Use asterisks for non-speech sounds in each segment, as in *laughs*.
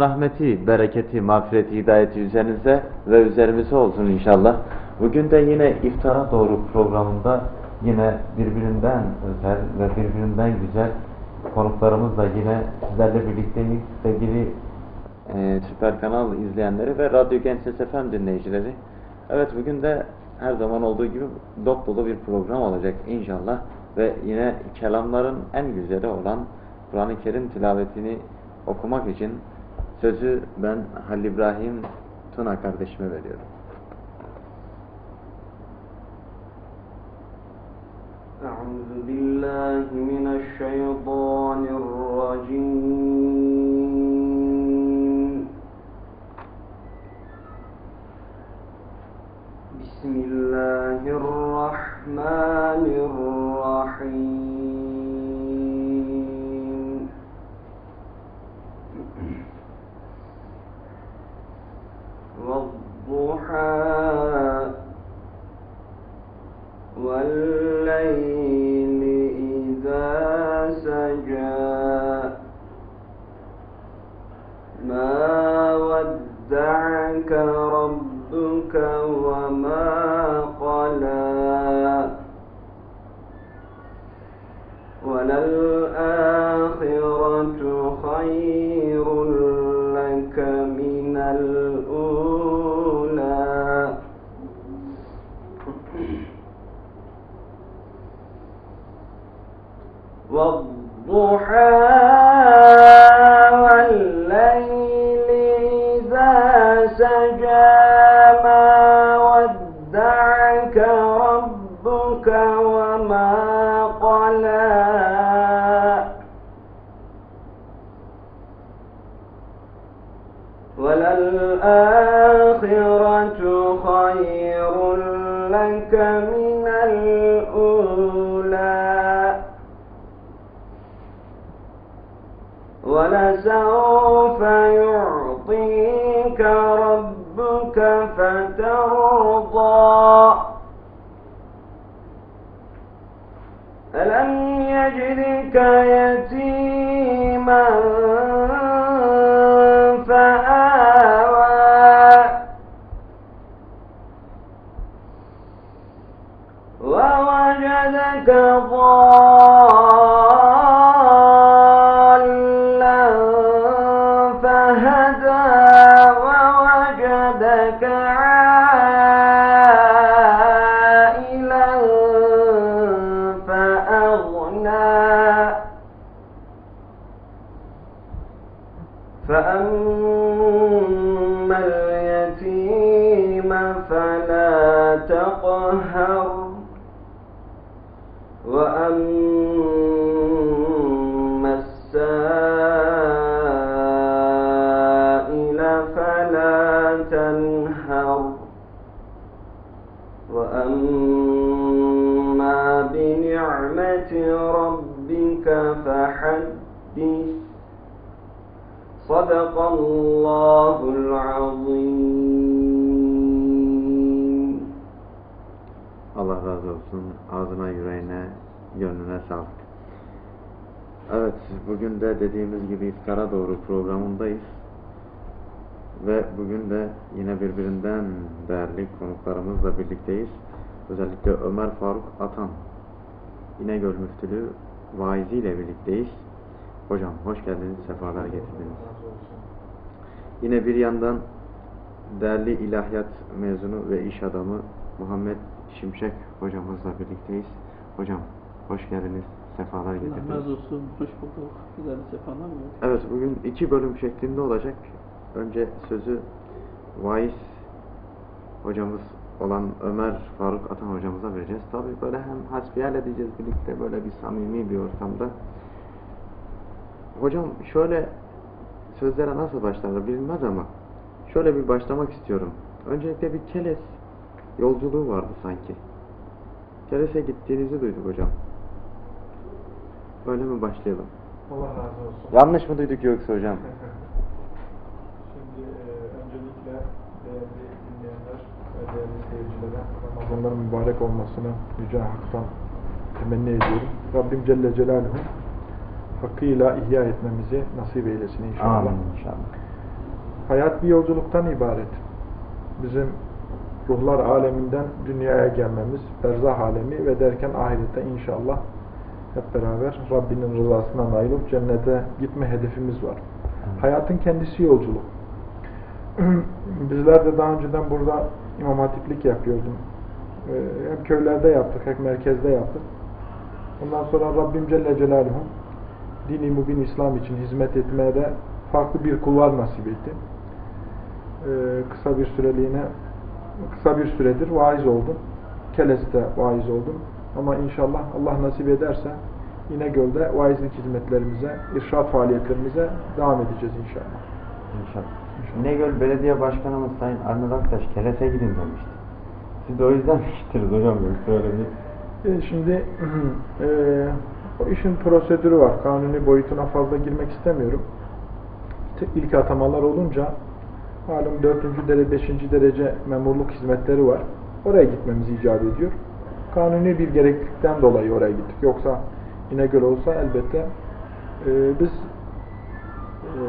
Rahmeti, bereketi, mağfireti, hidayeti üzerinize ve üzerimize olsun inşallah. Bugün de yine iftara doğru programında yine birbirinden özel ve birbirinden güzel konuklarımızla yine sizlerle birlikteyiz. Sevgili e, Süper Kanal izleyenleri ve Radyo Genç Ses FM dinleyicileri. Evet bugün de her zaman olduğu gibi dop dolu bir program olacak inşallah. Ve yine kelamların en güzeli olan Kur'an-ı Kerim tilavetini okumak için sözü ben Halil İbrahim Tuna kardeşime veriyorum. playing لك من الأولى. ولسوف يعطيك ربك فترضى. ألم يجدك يتيما فأما صدق الله العظيم Allah razı olsun. Ağzına, yüreğine, gönlüne sağlık. Evet, bugün de dediğimiz gibi iftara doğru programındayız. Ve bugün de yine birbirinden değerli konuklarımızla birlikteyiz. Özellikle Ömer Faruk Atan, İnegöl Müftülüğü vaiziyle birlikteyiz. Hocam hoş geldiniz, sefalar getirdiniz. Yine bir yandan değerli ilahiyat mezunu ve iş adamı Muhammed Şimşek hocamızla birlikteyiz. Hocam hoş geldiniz, sefalar getirdiniz. razı olsun, hoş bulduk. Güzel bir sefalar mı? Evet bugün iki bölüm şeklinde olacak. Önce sözü vaiz hocamız olan Ömer Faruk Atan hocamıza vereceğiz. Tabi böyle hem hasbihal edeceğiz birlikte böyle bir samimi bir ortamda. Hocam şöyle sözlere nasıl başlanır bilinmez ama şöyle bir başlamak istiyorum. Öncelikle bir Keles yolculuğu vardı sanki. Keles'e gittiğinizi duyduk hocam. Öyle mi başlayalım? Allah razı olsun. Yanlış mı duyduk yoksa hocam? *laughs* Şimdi e, öncelikle değerli dinleyenler ve değerli seyircilere Ramazanların mübarek olmasını Yüce Hak'tan temenni ediyorum. Rabbim Celle Celaluhu hakkıyla ihya etmemizi nasip eylesin inşallah. Amin inşallah. Hayat bir yolculuktan ibaret. Bizim ruhlar aleminden dünyaya gelmemiz, berzah alemi ve derken ahirette inşallah hep beraber Rabbinin rızasından ayrılıp cennete gitme hedefimiz var. Evet. Hayatın kendisi yolculuk. *clears throat* Bizler de daha önceden burada imam hatiplik yapıyordum. Ee, Hem köylerde yaptık, hem merkezde yaptık. Ondan sonra Rabbim Celle Celaluhu dini mübin İslam için hizmet etmeye de farklı bir kulvar nasip etti. Ee, kısa bir süreliğine kısa bir süredir vaiz oldum. Keles'te vaiz oldum. Ama inşallah Allah nasip ederse İnegöl'de vaizlik hizmetlerimize, irşad faaliyetlerimize devam edeceğiz inşallah. İnşallah. İnegöl Belediye Başkanımız Sayın Arnur Aktaş Keles'e gidin demişti. Siz de o yüzden *laughs* mi gittiniz hocam yoksa öyle bir... E, şimdi *clears throat* e, o işin prosedürü var. Kanuni boyutuna fazla girmek istemiyorum. Te- İlk atamalar olunca malum 4. derece, 5. derece memurluk hizmetleri var. Oraya gitmemiz icap ediyor. Kanuni bir gereklilikten dolayı oraya gittik. Yoksa İnegöl olsa elbette e, biz e,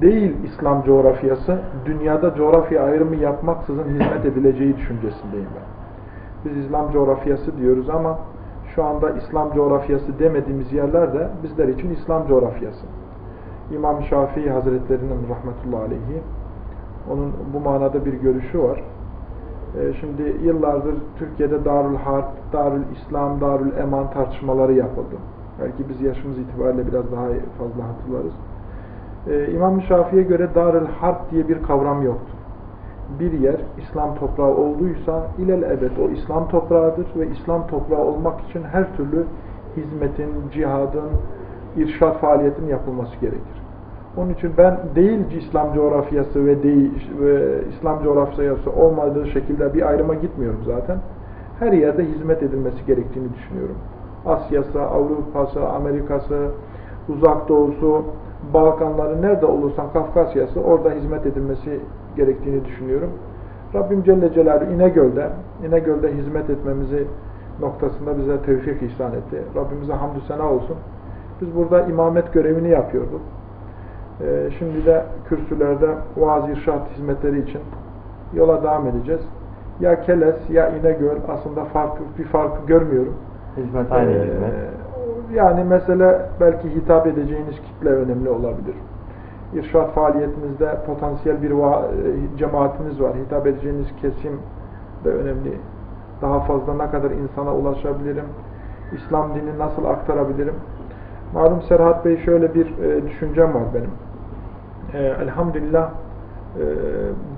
değil İslam coğrafyası, dünyada coğrafya ayrımı yapmaksızın hizmet edileceği düşüncesindeyim ben. Biz İslam coğrafyası diyoruz ama şu anda İslam coğrafyası demediğimiz yerler de bizler için İslam coğrafyası. İmam Şafii Hazretlerinin rahmetullahi aleyhi onun bu manada bir görüşü var. Ee, şimdi yıllardır Türkiye'de Darül Harp, Darül İslam, Darül Eman tartışmaları yapıldı. Belki biz yaşımız itibariyle biraz daha fazla hatırlarız. Ee, İmam Şafii'ye göre Darül Harp diye bir kavram yoktu. Bir yer İslam toprağı olduysa ilel ebed o İslam toprağıdır ve İslam toprağı olmak için her türlü hizmetin, cihadın, irşad faaliyetinin yapılması gerekir. Onun için ben değil İslam coğrafyası ve değil ve İslam coğrafyası olmadığı şekilde bir ayrıma gitmiyorum zaten. Her yerde hizmet edilmesi gerektiğini düşünüyorum. Asya'sı, Avrupa'sı, Amerika'sı, Uzak Doğu'su, Balkanları nerede olursan Kafkasya'sı orada hizmet edilmesi gerektiğini düşünüyorum. Rabbim Celle Celaluhu İnegöl'de, İnegöl'de hizmet etmemizi noktasında bize tevfik ihsan etti. Rabbimize hamdü sena olsun. Biz burada imamet görevini yapıyorduk. Ee, şimdi de kürsülerde vaaz irşat hizmetleri için yola devam edeceğiz. Ya Keles ya İnegöl aslında farklı bir farkı görmüyorum. Hizmet aynı Ee, hizmet. Yani mesele belki hitap edeceğiniz kitle önemli olabilir. İrşad faaliyetinizde potansiyel bir e, cemaatiniz var. Hitap edeceğiniz kesim de önemli. Daha fazla ne kadar insana ulaşabilirim? İslam dinini nasıl aktarabilirim? Malum Serhat Bey şöyle bir e, düşüncem var benim. E, elhamdülillah e,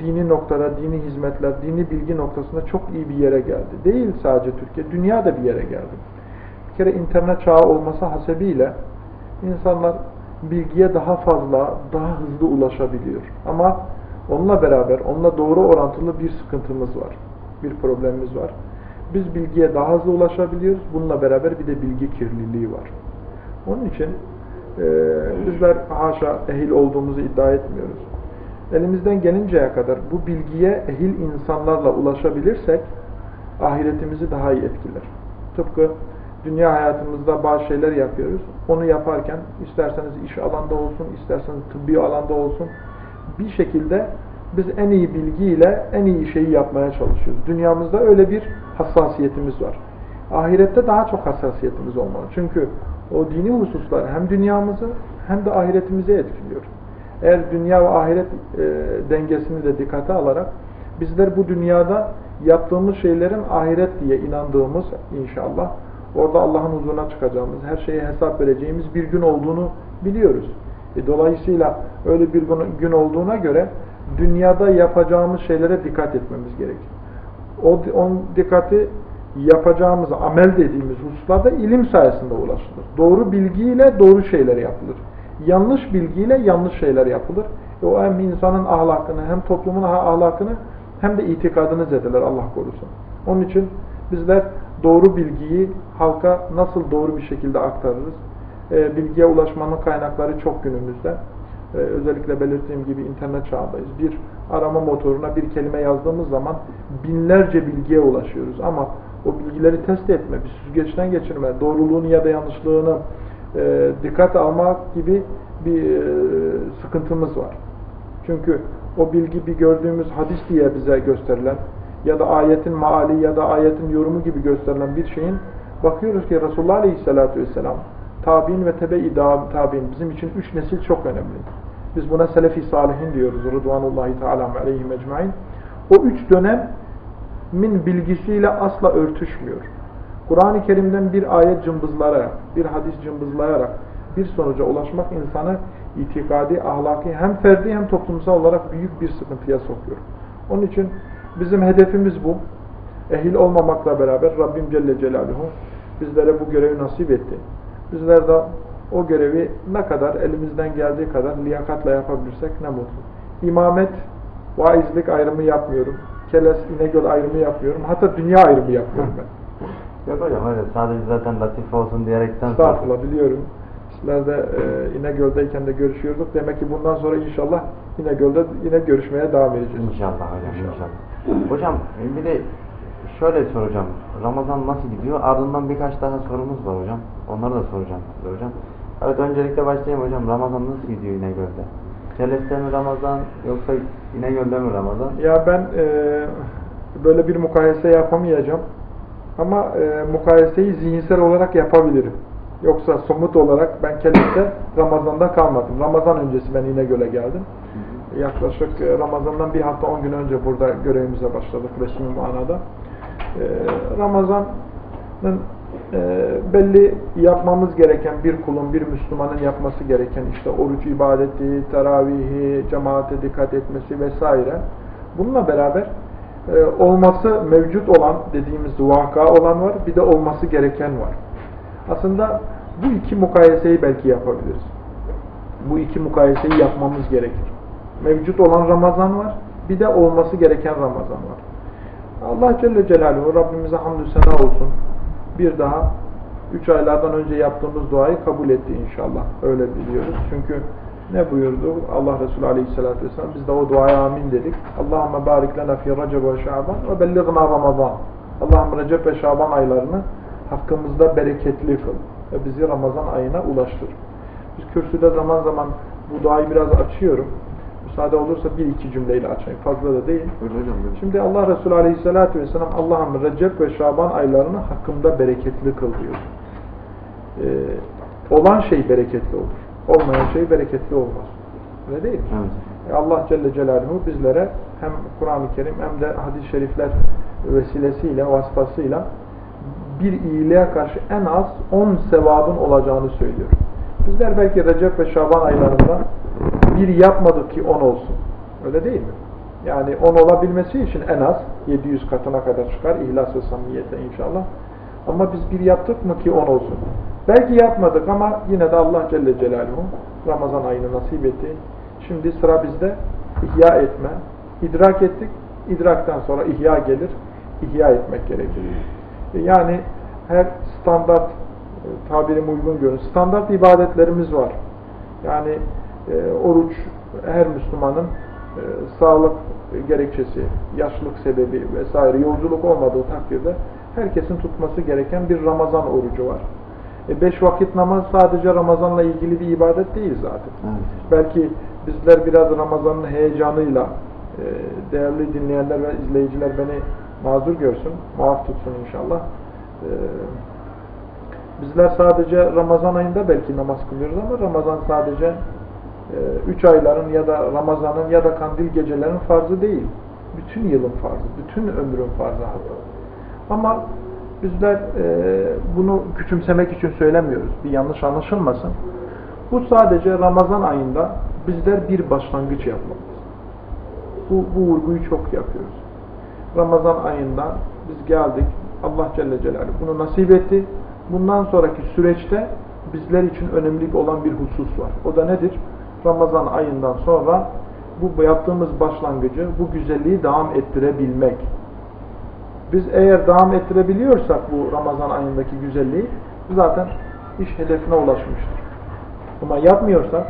dini noktada, dini hizmetler, dini bilgi noktasında çok iyi bir yere geldi. Değil sadece Türkiye, dünya da bir yere geldi. Bir kere internet çağı olması hasebiyle insanlar bilgiye daha fazla, daha hızlı ulaşabiliyor. Ama onunla beraber, onunla doğru orantılı bir sıkıntımız var. Bir problemimiz var. Biz bilgiye daha hızlı ulaşabiliyoruz. Bununla beraber bir de bilgi kirliliği var. Onun için e, bizler haşa ehil olduğumuzu iddia etmiyoruz. Elimizden gelinceye kadar bu bilgiye ehil insanlarla ulaşabilirsek ahiretimizi daha iyi etkiler. Tıpkı dünya hayatımızda bazı şeyler yapıyoruz. Onu yaparken isterseniz iş alanda olsun, isterseniz tıbbi alanda olsun bir şekilde biz en iyi bilgiyle en iyi şeyi yapmaya çalışıyoruz. Dünyamızda öyle bir hassasiyetimiz var. Ahirette daha çok hassasiyetimiz olmalı. Çünkü o dini hususlar hem dünyamızı hem de ahiretimizi etkiliyor. Eğer dünya ve ahiret e, dengesini de dikkate alarak bizler bu dünyada yaptığımız şeylerin ahiret diye inandığımız inşallah orada Allah'ın huzuruna çıkacağımız, her şeye hesap vereceğimiz bir gün olduğunu biliyoruz. E, dolayısıyla öyle bir gün- olduğuna göre dünyada yapacağımız şeylere dikkat etmemiz gerekir. O on dikkati yapacağımız, amel dediğimiz hususlarda ilim sayesinde ulaşılır. Doğru bilgiyle doğru şeyler yapılır. Yanlış bilgiyle yanlış şeyler yapılır. E o hem insanın ahlakını, hem toplumun ahlakını hem de itikadını zedeler Allah korusun. Onun için bizler doğru bilgiyi halka nasıl doğru bir şekilde aktarırız? E, bilgiye ulaşmanın kaynakları çok günümüzde. Ee, özellikle belirttiğim gibi internet çağındayız. Bir arama motoruna bir kelime yazdığımız zaman binlerce bilgiye ulaşıyoruz. Ama o bilgileri test etme, bir süzgeçten geçirme, doğruluğunu ya da yanlışlığını e, dikkat almak gibi bir e, sıkıntımız var. Çünkü o bilgi bir gördüğümüz hadis diye bize gösterilen ya da ayetin maali ya da ayetin yorumu gibi gösterilen bir şeyin bakıyoruz ki Resulullah Aleyhisselatü Vesselam tabi'in ve tebe-i tabi'in bizim için üç nesil çok önemli. Biz buna selefi salihin diyoruz. Rıdvanullahi Teala aleyhim ecmain. O üç dönemin bilgisiyle asla örtüşmüyor. Kur'an-ı Kerim'den bir ayet cımbızlayarak, bir hadis cımbızlayarak bir sonuca ulaşmak insanı itikadi, ahlaki hem ferdi hem toplumsal olarak büyük bir sıkıntıya sokuyor. Onun için bizim hedefimiz bu. Ehil olmamakla beraber Rabbim Celle Celaluhu bizlere bu görevi nasip etti. Bizler de o görevi ne kadar elimizden geldiği kadar liyakatla yapabilirsek ne mutlu. İmamet, vaizlik ayrımı yapmıyorum. Keles, İnegöl ayrımı yapmıyorum. Hatta dünya ayrımı yapıyorum ben. Yok hocam öyle sadece zaten latif olsun diyerekten Estağfurullah biliyorum. Sizler de e, İnegöl'deyken de görüşüyorduk. Demek ki bundan sonra inşallah İnegöl'de yine görüşmeye devam edeceğiz. İnşallah hocam inşallah. Hocam bir de şöyle soracağım. Ramazan nasıl gidiyor? Ardından birkaç daha sorumuz var hocam. Onları da soracağım size hocam. Evet öncelikle başlayayım hocam. Ramazan nasıl gidiyor İnegöl'de? Celeste mi Ramazan yoksa İnegöl'de mi Ramazan? Ya ben e, böyle bir mukayese yapamayacağım. Ama e, mukayeseyi zihinsel olarak yapabilirim. Yoksa somut olarak ben kendimde Ramazan'da kalmadım. Ramazan öncesi ben İnegöl'e geldim. Yaklaşık e, Ramazan'dan bir hafta on gün önce burada görevimize başladık resmi manada. E, Ramazan'ın e, belli yapmamız gereken bir kulun, bir Müslümanın yapması gereken işte oruç ibadeti, teravihi, cemaate dikkat etmesi vesaire. Bununla beraber olması mevcut olan dediğimiz vaka olan var, bir de olması gereken var. Aslında bu iki mukayeseyi belki yapabiliriz. Bu iki mukayeseyi yapmamız gerekir. Mevcut olan Ramazan var, bir de olması gereken Ramazan var. Allah Celle Celaluhu Rabbimize hamdü sena olsun. Bir daha üç aylardan önce yaptığımız duayı kabul etti inşallah. Öyle biliyoruz. Çünkü ne buyurdu Allah Resulü Aleyhisselatü Vesselam? Biz de o duaya amin dedik. Allahümme barik lena fi Recep ve Şaban ve belliğna Ramazan. Allah'ım Recep ve Şaban aylarını hakkımızda bereketli kıl ve bizi Ramazan ayına ulaştır. Biz kürsüde zaman zaman bu duayı biraz açıyorum. Müsaade olursa bir iki cümleyle açayım. Fazla da değil. Şimdi Allah Resulü Aleyhisselatü Vesselam Allah'ım Recep ve Şaban aylarını hakkımda bereketli kıl diyor. Ee, olan şey bereketli olur. Olmayan şey bereketli olmaz. Öyle değil mi? Evet. E, Allah Celle Celaluhu bizlere hem Kur'an-ı Kerim hem de hadis-i şerifler vesilesiyle, vasfasıyla bir iyiliğe karşı en az 10 sevabın olacağını söylüyor. Bizler belki Recep ve Şaban aylarında bir yapmadık ki 10 olsun. Öyle değil mi? Yani 10 olabilmesi için en az 700 katına kadar çıkar ihlas ve samimiyete inşallah. Ama biz bir yaptık mı ki 10 olsun. Belki yapmadık ama yine de Allah Celle Celaluhu Ramazan ayını nasip etti. Şimdi sıra bizde ihya etme. İdrak ettik. İdraktan sonra ihya gelir. İhya etmek gerekir. Yani her standart e, tabirim uygun görün. Standart ibadetlerimiz var. Yani e, oruç her Müslümanın e, sağlık gerekçesi, yaşlılık sebebi vesaire yolculuk olmadığı takdirde herkesin tutması gereken bir Ramazan orucu var. E, beş vakit namaz sadece Ramazanla ilgili bir ibadet değil zaten. Evet. Belki bizler biraz Ramazan'ın heyecanıyla e, değerli dinleyenler ve izleyiciler beni mazur görsün, muaf tutsun inşallah. E, bizler sadece Ramazan ayında belki namaz kılıyoruz ama Ramazan sadece üç ayların ya da Ramazan'ın ya da kandil gecelerin farzı değil. Bütün yılın farzı, bütün ömrün farzı hatta. Ama bizler e, bunu küçümsemek için söylemiyoruz. Bir yanlış anlaşılmasın. Bu sadece Ramazan ayında bizler bir başlangıç yapmalıyız. Bu, bu vurguyu çok yapıyoruz. Ramazan ayında biz geldik. Allah Celle Celaluhu bunu nasip etti. Bundan sonraki süreçte bizler için önemli olan bir husus var. O da nedir? Ramazan ayından sonra bu yaptığımız başlangıcı, bu güzelliği devam ettirebilmek. Biz eğer devam ettirebiliyorsak bu Ramazan ayındaki güzelliği zaten iş hedefine ulaşmıştır. Ama yapmıyorsak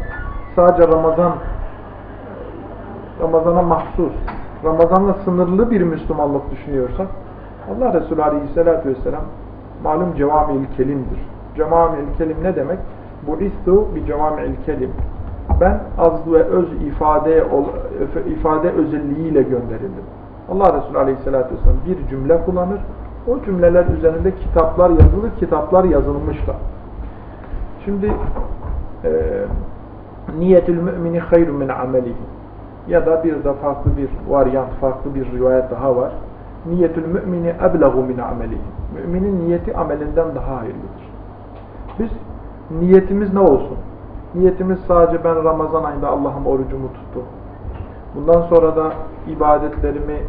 sadece Ramazan Ramazana mahsus, Ramazanla sınırlı bir Müslümanlık düşünüyorsak Allah Resulü Aleyhisselatü Vesselam malum cevami-i kelimdir. Cevami-i kelim ne demek? bu'istu bi cevami'il kelim. Ben az ve öz ifade ifade özelliğiyle gönderildim. Allah Resulü Aleyhisselatü Vesselam bir cümle kullanır. O cümleler üzerinde kitaplar yazılır, kitaplar yazılmışlar. Şimdi e, niyetül mümini hayrun min amelihi ya da bir de farklı bir varyant, farklı bir rivayet daha var. Niyetül mümini ebleğu min amelihi. Müminin niyeti amelinden daha hayırlıdır. Biz niyetimiz ne olsun? Niyetimiz sadece ben Ramazan ayında Allah'ım orucumu tuttum. Bundan sonra da ibadetlerimi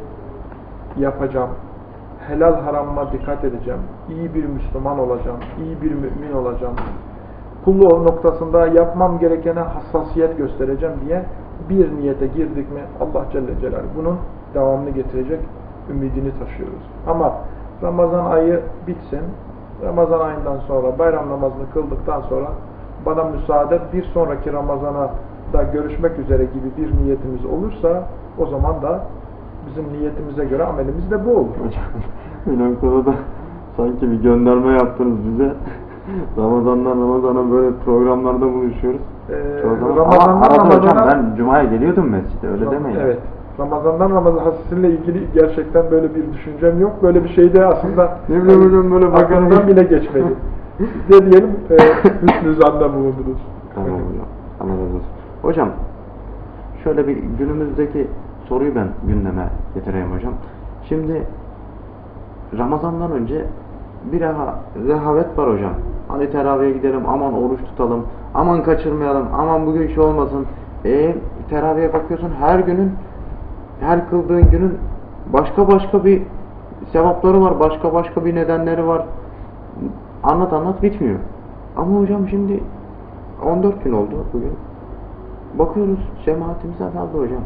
yapacağım. Helal haramıma dikkat edeceğim. İyi bir Müslüman olacağım. iyi bir mümin olacağım. Kulluğu noktasında yapmam gerekene hassasiyet göstereceğim diye bir niyete girdik mi Allah Celle Celaluhu bunun devamını getirecek ümidini taşıyoruz. Ama Ramazan ayı bitsin. Ramazan ayından sonra bayram namazını kıldıktan sonra bana müsaade bir sonraki Ramazana da görüşmek üzere gibi bir niyetimiz olursa o zaman da bizim niyetimize göre amelimiz de bu olur. Hocam *laughs* bir noktada da sanki bir gönderme yaptınız bize. *laughs* Ramazandan Ramazan'a böyle programlarda buluşuyoruz. Ee, zaman. Ramazandan Ama arada hocam Ramazana- ben Cuma'ya geliyordum mescide öyle Ram- demeyin. Evet. Ramazandan Ramazan sizinle ilgili gerçekten böyle bir düşüncem yok. Böyle bir şey de aslında Ne bileyim böyle bakarım. bile geçmedi. *laughs* De diyelim *laughs* e, hüsnü zanda bulundunuz. Tamam hocam. Allah razı olsun. Hocam şöyle bir günümüzdeki soruyu ben gündeme getireyim hocam. Şimdi Ramazan'dan önce bir reha, rehavet var hocam. Hadi teraviye gidelim, aman oruç tutalım, aman kaçırmayalım, aman bugün şey olmasın. E teraviye bakıyorsun her günün, her kıldığın günün başka başka bir sevapları var, başka başka bir nedenleri var. Anlat anlat bitmiyor. Ama hocam şimdi 14 gün oldu bugün. Bakıyoruz cemaatimiz azaldı hocam.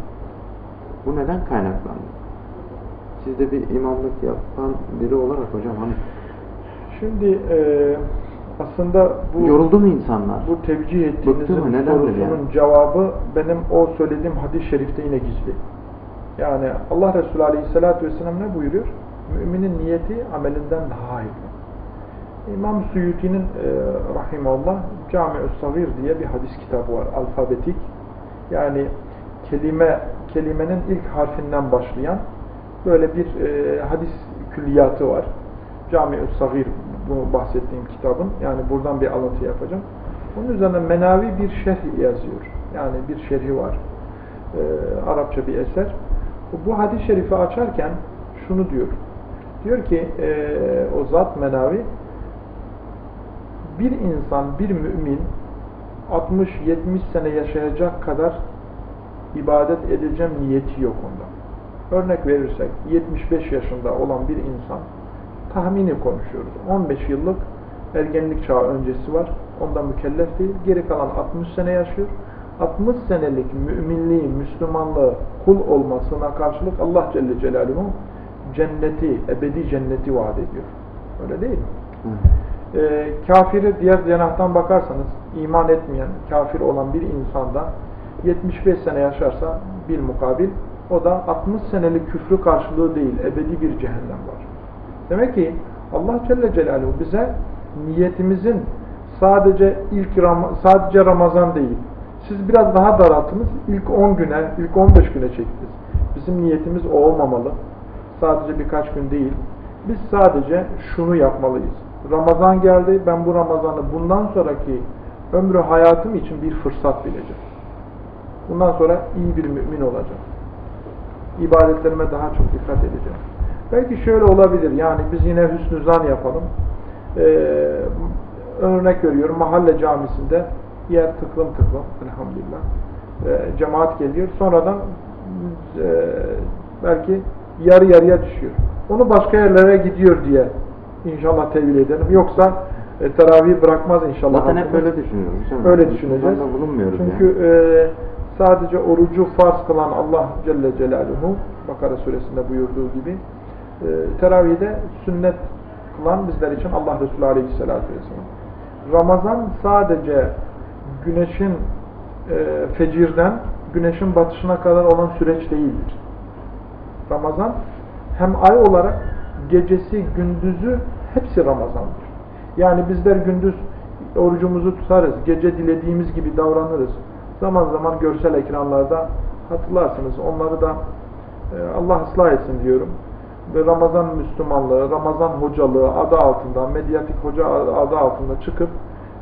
Bu neden kaynaklandı? Siz de bir imamlık yapan biri olarak hocam hani Şimdi e, aslında bu yoruldu mu insanlar? bu tevcih ettiğinizin sorusunun yani? cevabı benim o söylediğim hadis-i şerifte yine gizli. Yani Allah Resulü Aleyhisselatü Vesselam ne buyuruyor? Müminin niyeti amelinden daha hayırlı. İmam Suyuti'nin e, rahimallah Cami-ü Sagir diye bir hadis kitabı var. Alfabetik. Yani kelime kelimenin ilk harfinden başlayan böyle bir e, hadis külliyatı var. Cami-ü Sagir bu bahsettiğim kitabın. Yani buradan bir alıntı yapacağım. Onun üzerine menavi bir şerh yazıyor. Yani bir şerhi var. E, Arapça bir eser. Bu hadis-i şerifi açarken şunu diyor. Diyor ki e, o zat menavi bir insan, bir mümin 60-70 sene yaşayacak kadar ibadet edeceğim niyeti yok onda. Örnek verirsek 75 yaşında olan bir insan tahmini konuşuyoruz. 15 yıllık ergenlik çağı öncesi var. Onda mükellef değil. Geri kalan 60 sene yaşıyor. 60 senelik müminliği, Müslümanlığı, kul olmasına karşılık Allah Celle Celaluhu cenneti, ebedi cenneti vaat ediyor. Öyle değil mi? Hı. E, kafiri diğer cenahtan bakarsanız iman etmeyen, kafir olan bir insanda 75 sene yaşarsa bil mukabil o da 60 senelik küfrü karşılığı değil, ebedi bir cehennem var. Demek ki Allah Celle Celaluhu bize niyetimizin sadece ilk Ram sadece Ramazan değil. Siz biraz daha daralttınız. ilk 10 güne, ilk 15 güne çektiniz. Bizim niyetimiz o olmamalı. Sadece birkaç gün değil. Biz sadece şunu yapmalıyız. Ramazan geldi. Ben bu Ramazan'ı bundan sonraki ömrü hayatım için bir fırsat bileceğim. Bundan sonra iyi bir mümin olacağım. İbadetlerime daha çok dikkat edeceğim. Belki şöyle olabilir. Yani biz yine hüsnü zan yapalım. Ee, örnek veriyorum. Mahalle camisinde yer tıklım tıklım. Elhamdülillah. Ee, cemaat geliyor. Sonradan e, belki yarı yarıya düşüyor. Onu başka yerlere gidiyor diye inşallah tevil edelim. Yoksa e, teravih bırakmaz inşallah. Zaten hep öyle düşünüyoruz. hocam. Öyle düşüneceğiz. bulunmuyoruz Çünkü yani. e, sadece orucu farz kılan Allah Celle Celaluhu Bakara suresinde buyurduğu gibi e, teravihde sünnet kılan bizler için Allah Resulü Aleyhisselatü Vesselam. Ramazan sadece güneşin e, fecirden güneşin batışına kadar olan süreç değildir. Ramazan hem ay olarak gecesi, gündüzü hepsi Ramazan'dır. Yani bizler gündüz Orucumuzu tutarız, gece dilediğimiz gibi davranırız. Zaman zaman görsel ekranlarda hatırlarsınız. Onları da e, Allah ıslah etsin diyorum. Ve Ramazan Müslümanlığı, Ramazan hocalığı adı altında, medyatik hoca adı altında çıkıp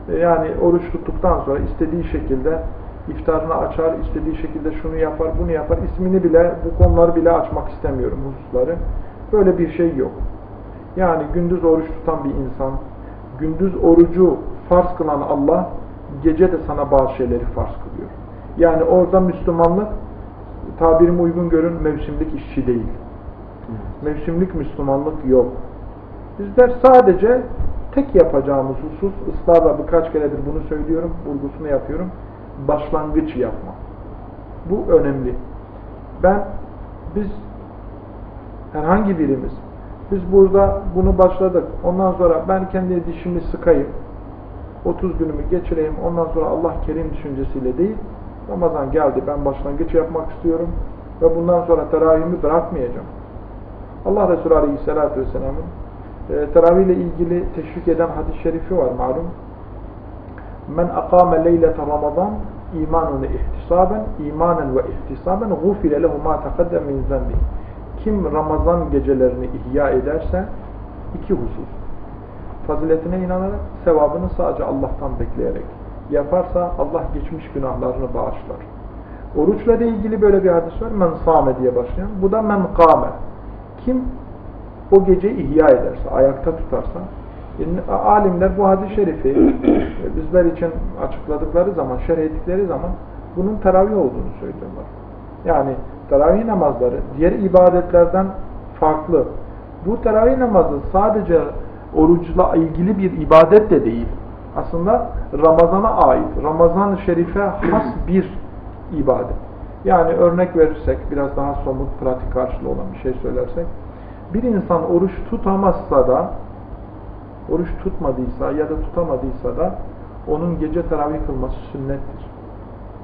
e, yani oruç tuttuktan sonra istediği şekilde iftarını açar, istediği şekilde şunu yapar, bunu yapar. İsmini bile, bu konuları bile açmak istemiyorum hususları. Böyle bir şey yok. Yani gündüz oruç tutan bir insan, gündüz orucu farz kılan Allah, gece de sana bazı şeyleri farz kılıyor. Yani orada Müslümanlık, tabirime uygun görün, mevsimlik işçi değil. Mevsimlik Müslümanlık yok. Bizler sadece tek yapacağımız husus, ısrarla birkaç keredir bunu söylüyorum, vurgusunu yapıyorum, başlangıç yapma. Bu önemli. Ben, biz, herhangi birimiz, biz burada bunu başladık. Ondan sonra ben kendi dişimi sıkayım, 30 günümü geçireyim, ondan sonra Allah kerim düşüncesiyle değil, Ramazan geldi, ben başlangıç yapmak istiyorum ve bundan sonra teravihimi bırakmayacağım. Allah Resulü Aleyhisselatü Vesselam'ın e, teravih ile ilgili teşvik eden hadis-i şerifi var malum. Men akame leylete Ramazan imanun ihtisaben imanen ve ihtisaben gufile lehu ma takaddem min zembi. Kim Ramazan gecelerini ihya ederse iki husus. Faziletine inanarak sevabını sadece Allah'tan bekleyerek yaparsa Allah geçmiş günahlarını bağışlar. Oruçla da ilgili böyle bir hadis var. Men same diye başlayan. Bu da men kame. Kim o gece ihya ederse, ayakta tutarsa, alimler bu hadis-i şerifi bizler için açıkladıkları zaman, şerh ettikleri zaman bunun teravih olduğunu söylüyorlar. Yani teravih namazları diğer ibadetlerden farklı. Bu teravih namazı sadece oruçla ilgili bir ibadet de değil. Aslında Ramazan'a ait, Ramazan-ı Şerif'e has bir ibadet. Yani örnek verirsek, biraz daha somut, pratik karşılığı olan bir şey söylersek, bir insan oruç tutamazsa da, oruç tutmadıysa ya da tutamadıysa da onun gece teravih kılması sünnettir.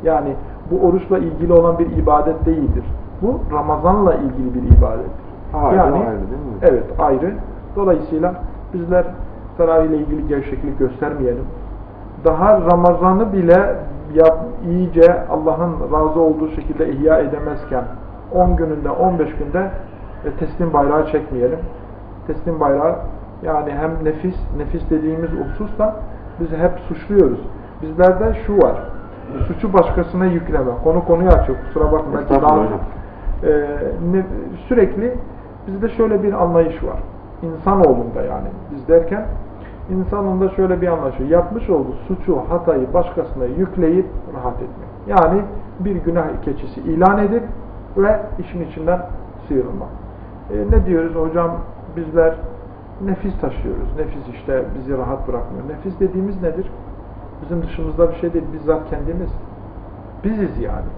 Yani bu oruçla ilgili olan bir ibadet değildir. Bu Ramazan'la ilgili bir ibadettir. Ayrı, yani, ayrı değil mi? Evet, ayrı. Dolayısıyla bizler teravih ile ilgili gevşeklik göstermeyelim. Daha Ramazan'ı bile yap, iyice Allah'ın razı olduğu şekilde ihya edemezken 10 gününde, 15 günde e, teslim bayrağı çekmeyelim. Teslim bayrağı yani hem nefis, nefis dediğimiz hususla biz hep suçluyoruz. Bizlerde şu var, suçu başkasına yükleme. Konu konuyu açıyor, kusura bakma. daha-. Ee, ne- sürekli bizde şöyle bir anlayış var. İnsanoğlunda yani biz derken insanında şöyle bir anlayış var. Yapmış olduğu suçu, hatayı başkasına yükleyip rahat etmek. Yani bir günah keçisi ilan edip ve işin içinden sıyrılmak. Ee, ne diyoruz hocam? Bizler nefis taşıyoruz. Nefis işte bizi rahat bırakmıyor. Nefis dediğimiz nedir? Bizim dışımızda bir şey değil. Bizzat kendimiz. Biziz yani.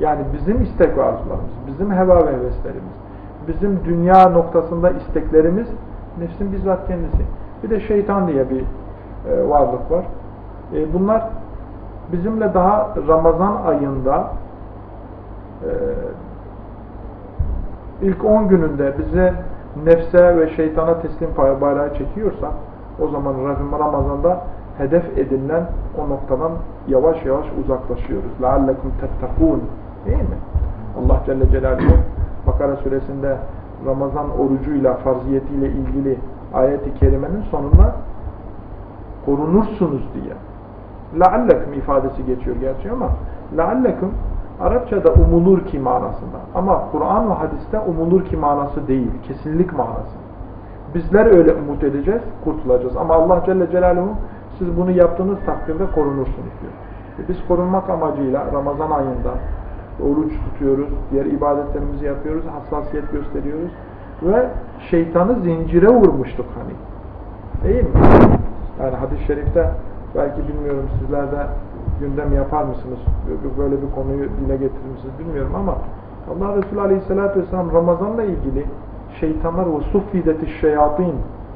Yani bizim istek ve arzularımız, bizim heva ve heveslerimiz, bizim dünya noktasında isteklerimiz nefsin bizzat kendisi. Bir de şeytan diye bir e, varlık var. E, bunlar bizimle daha Ramazan ayında e, ilk 10 gününde bize nefse ve şeytana teslim bayrağı çekiyorsa o zaman Ramazan'da hedef edinilen o noktadan yavaş yavaş uzaklaşıyoruz. لَعَلَّكُمْ تَتَّقُونَ Değil mi? Allah Celle Celaluhu Bakara suresinde Ramazan orucuyla, farziyetiyle ilgili ayet-i kerimenin sonunda korunursunuz diye. لَعَلَّكُمْ ifadesi geçiyor gerçi ama لَعَلَّكُمْ Arapçada umulur ki manasında. Ama Kur'an ve hadiste umulur ki manası değil. Kesinlik manası. Bizler öyle umut edeceğiz, kurtulacağız. Ama Allah Celle Celaluhu siz bunu yaptığınız takdirde korunursunuz diyor. E biz korunmak amacıyla Ramazan ayında oruç tutuyoruz, diğer ibadetlerimizi yapıyoruz, hassasiyet gösteriyoruz ve şeytanı zincire vurmuştuk hani. Değil mi? Yani hadis-i şerifte belki bilmiyorum sizler de gündem yapar mısınız? Böyle bir konuyu dile getirir misiniz bilmiyorum ama Allah Resulü Aleyhisselatü Vesselam Ramazan'la ilgili şeytanlar ve suffideti şeyatin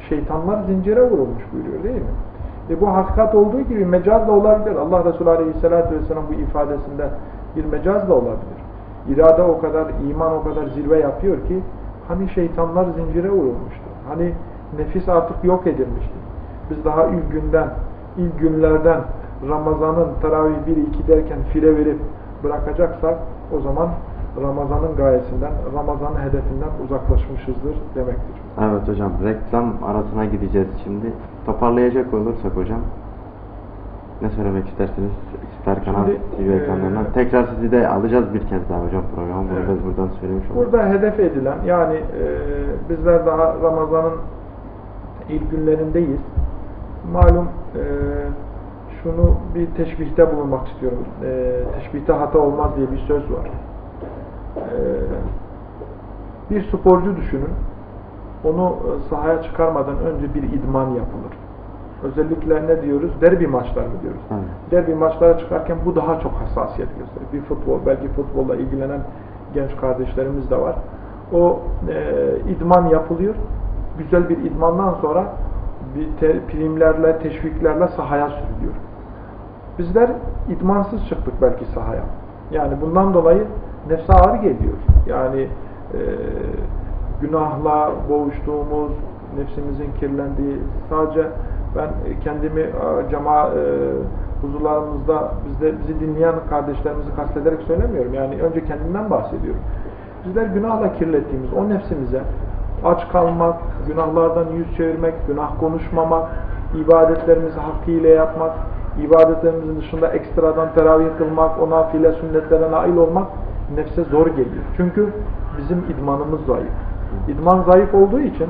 şeytanlar zincire vurulmuş buyuruyor değil mi? E bu hakikat olduğu gibi mecaz da olabilir. Allah Resulü Aleyhisselatü Vesselam bu ifadesinde bir mecaz da olabilir. İrade o kadar, iman o kadar zirve yapıyor ki hani şeytanlar zincire vurulmuştu. Hani nefis artık yok edilmişti. Biz daha ilk günden ilk günlerden Ramazan'ın teravih 1-2 derken fire verip bırakacaksak o zaman Ramazan'ın gayesinden, Ramazan'ın hedefinden uzaklaşmışızdır demektir. Evet hocam, reklam arasına gideceğiz şimdi. Toparlayacak olursak hocam, ne söylemek istersiniz? İster kanal TV ekranlarından. Tekrar sizi de alacağız bir kez daha hocam programı. Bunu Evet. biz buradan söylemiş olalım. Burada hedef edilen yani e, bizler daha Ramazan'ın ilk günlerindeyiz. Malum e, şunu bir teşbihte bulunmak istiyorum. E, teşbihte hata olmaz diye bir söz var. E, bir sporcu düşünün. Onu e, sahaya çıkarmadan önce bir idman yapılır. Özellikle ne diyoruz? Derbi maçlar mı diyoruz? Evet. derbi maçlara çıkarken bu daha çok hassasiyet gösterir. Bir futbol, belki futbolla ilgilenen genç kardeşlerimiz de var. O e, idman yapılıyor. Güzel bir idmandan sonra bir te, primlerle, teşviklerle sahaya sürülüyor. Bizler idmansız çıktık belki sahaya. Yani bundan dolayı nefse ağır geliyor. Yani e, günahla boğuştuğumuz, nefsimizin kirlendiği, sadece ben kendimi e, cema e, huzurlarımızda bizde bizi dinleyen kardeşlerimizi kastederek söylemiyorum. Yani önce kendimden bahsediyorum. Bizler günahla kirlettiğimiz o nefsimize aç kalmak, günahlardan yüz çevirmek, günah konuşmamak, ibadetlerimizi hakkıyla yapmak, ibadetlerimizin dışında ekstradan teravih kılmak, o nafile sünnetlere nail olmak nefse zor geliyor. Çünkü bizim idmanımız zayıf. İdman zayıf olduğu için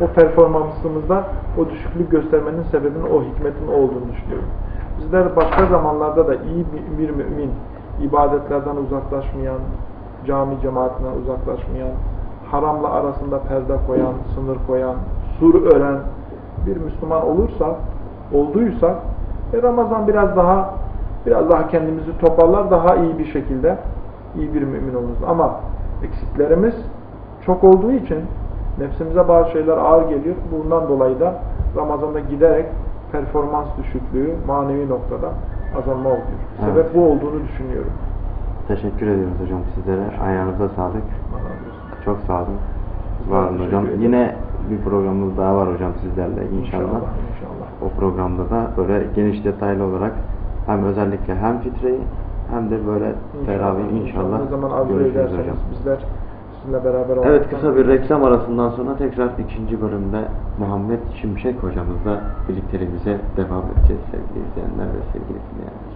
o performansımızda o düşüklük göstermenin sebebinin o hikmetin olduğunu düşünüyorum. Bizler başka zamanlarda da iyi bir, mümin, ibadetlerden uzaklaşmayan, cami cemaatine uzaklaşmayan, haramla arasında perde koyan, sınır koyan, sur ören bir Müslüman olursa, olduysa e, Ramazan biraz daha biraz daha kendimizi toparlar, daha iyi bir şekilde iyi bir mümin oluruz. Ama eksiklerimiz çok olduğu için nefsimize bazı şeyler ağır geliyor. Bundan dolayı da Ramazan'da giderek performans düşüklüğü manevi noktada azalma oluyor. Evet. Sebep bu olduğunu düşünüyorum. Teşekkür ediyoruz hocam sizlere. Ayağınıza sağlık. Çok sağ olun. Var olun hocam. ederiz. Yine bir programımız daha var hocam sizlerle inşallah. İnşallah. inşallah. O programda da böyle geniş detaylı olarak hem özellikle hem fitreyi hem de böyle teravih inşallah arzu görüşürüz hocam. bizler sizinle beraber Evet olmaktan- kısa bir reklam arasından sonra tekrar ikinci bölümde Muhammed Şimşek hocamızla birlikteliğimize devam edeceğiz sevgili izleyenler ve sevgili dinleyenler.